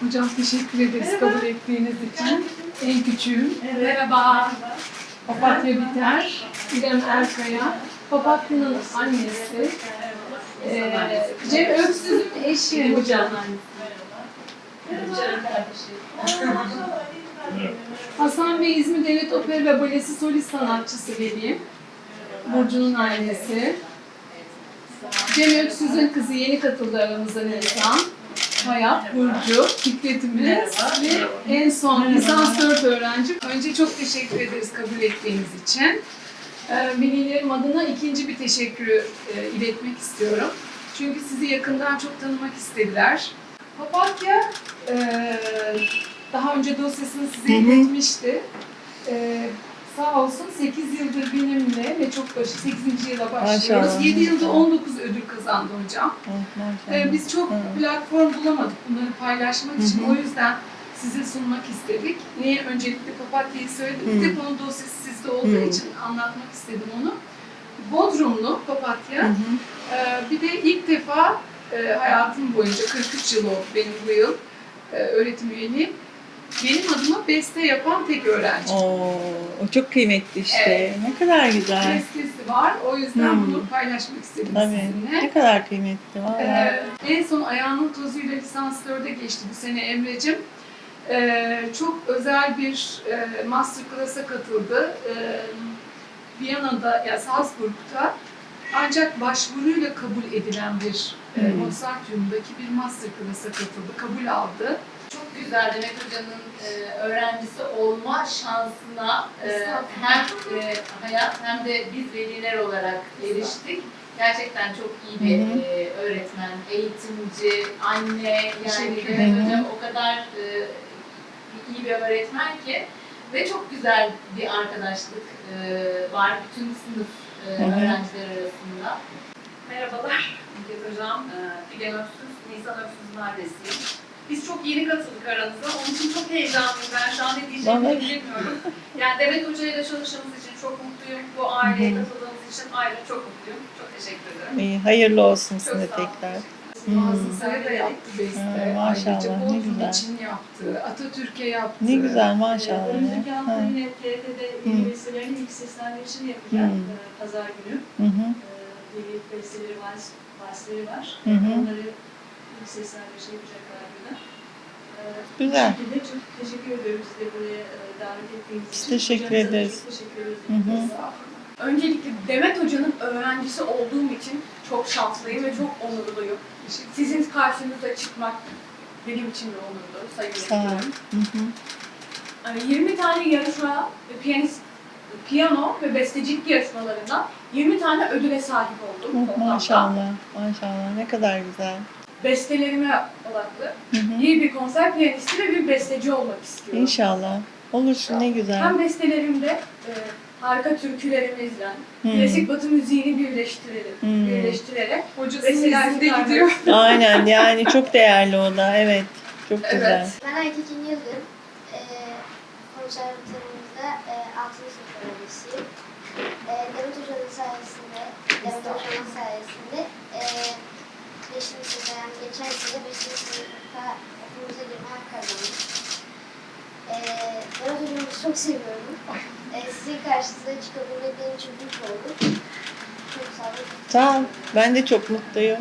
Hocam teşekkür ederiz kabul ettiğiniz için. En küçüğüm. Merhaba. Papatya Biter, İrem Erkaya, Papatya'nın annesi, ee, Cem Öksüz'ün eşi hocam. Hasan Bey İzmir Devlet Opera ve Balesi solist sanatçısı Veli, Burcu'nun annesi. Cem Öksüz'ün kızı yeni katıldı aramıza Nisan. Hayat, Burcu, Fikret'imiz ve en son lisans 4 öğrenci. Önce çok teşekkür ederiz kabul ettiğiniz için. Ee, adına ikinci bir teşekkürü e, iletmek istiyorum. Çünkü sizi yakından çok tanımak istediler. Papatya e, daha önce dosyasını size iletmişti. E, sağ olsun 8 yıldır benimle ve çok başı 8. yıla başlıyoruz. Maşallah. 7 yılda 19 ödül kazandı hocam. Oh, maşallah. Ee, biz çok Hı. platform bulamadık bunları paylaşmak için. Hı hı. O yüzden size sunmak istedik. Niye öncelikle papatyayı söyledim? Hı. Bir de bunun dosyası sizde olduğu Hı. için anlatmak istedim onu. Bodrumlu papatya. Hı hı. Ee, bir de ilk defa e, hayatım boyunca 43 yıl oldu benim bu yıl e, öğretim üyeliğim. Benim adıma beste yapan tek öğrenci. Oo, o çok kıymetli işte. Evet. Ne kadar güzel. Bestesi var. O yüzden Hı. bunu paylaşmak istedim Tabii. sizinle. Ne kadar kıymetli valla. Ee, en son ayağının tozuyla lisans 4'e geçti bu sene Emre'cim. Ee, çok özel bir e, masterclass'a katıldı. Ee, Viyana'da, ya Salzburg'da ancak başvuruyla kabul edilen bir e, Hmm. Mozartium'daki bir masterclass'a katıldı, kabul aldı. Güzel Demet Hoca'nın e, öğrencisi olma şansına e, hem e, hayat hem de biz veliler olarak eriştik. Gerçekten çok iyi bir Hı hı. e, öğretmen, eğitimci, anne yani Demet. Hoca o kadar e, iyi bir öğretmen ki ve çok güzel bir arkadaşlık e, var bütün sınıf e, Hı hı. öğrenciler arasında. Merhabalar, Buket Hocam. Ee, Figen Öksüz, Nisan Öksüz Mahallesiyim. Biz çok yeni katıldık aranıza. Onun için çok heyecanlıyım. Ben şu an ne diyeceğimi bilmiyorum. Yani Demet Hoca ile çalıştığımız için çok mutluyum. Bu aileye katıldığımız için ayrı çok mutluyum. Çok teşekkür ederim. İyi, hayırlı olsun Çok size tekrar. Bazı Hmm. sayıda yaptı beste. Ha, maşallah, Ayrıca ne güzel. için yaptı, Atatürk'e yaptı. Ne güzel Ee, maşallah. Önümüzdeki hafta Ha. yine TRT'de yeni bestelerin ilk seslendirişini yapacağım. Hı. Ee, Pazar günü. Hı hı. Ee, Yeni besteleri, vals, valsleri var. Hı hı. Onları Ee, Güzel. Bu şekilde çok teşekkür ediyorum size buraya e, davet ettiğiniz Biz için. teşekkür Hocamıza da ederiz. Çok teşekkür ederiz. Hı hı. Öncelikle Demet Hoca'nın öğrencisi olduğum için çok şanslıyım ve çok onurluyum. Sizin karşınıza çıkmak benim için de onurdu sayın Sağ ol. öğretmenim. Hı hı. Hani 20 tane yarışma, ve piyanist, piyano ve bestecilik yarışmalarından 20 tane ödüle sahip oldum Oh, toplamda. maşallah. Maşallah. Ne kadar güzel. Bestelerime odaklı. Hı hı. İyi bir konser piyanisti ve bir besteci olmak istiyorum. İnşallah. Olursun ne güzel. Hem bestelerimde e, harika türkülerimizle Hı. klasik batı müziğini birleştirelim, Hı. birleştirerek Besteler izinde çıkardı. gidiyor. Aynen yani çok değerli o da. Evet. Çok güzel. Evet. Ben Aytekin Yıldırım. Ee, konservatuarımızda e, 6. sınıf öğrencisiyim. E, Demet Hoca'nın sayesinde, Demet Hoca'nın sayesinde 5. sınıfa yani geçen sene 5. sınıfa okulumuza girme hakkı kazandım. E, Demet Hocamızı çok seviyorum. E, sizin karşınıza çıkabilmek benim için büyük oldu. Çok sağ olun. Sağ ol. Ben de çok mutluyum.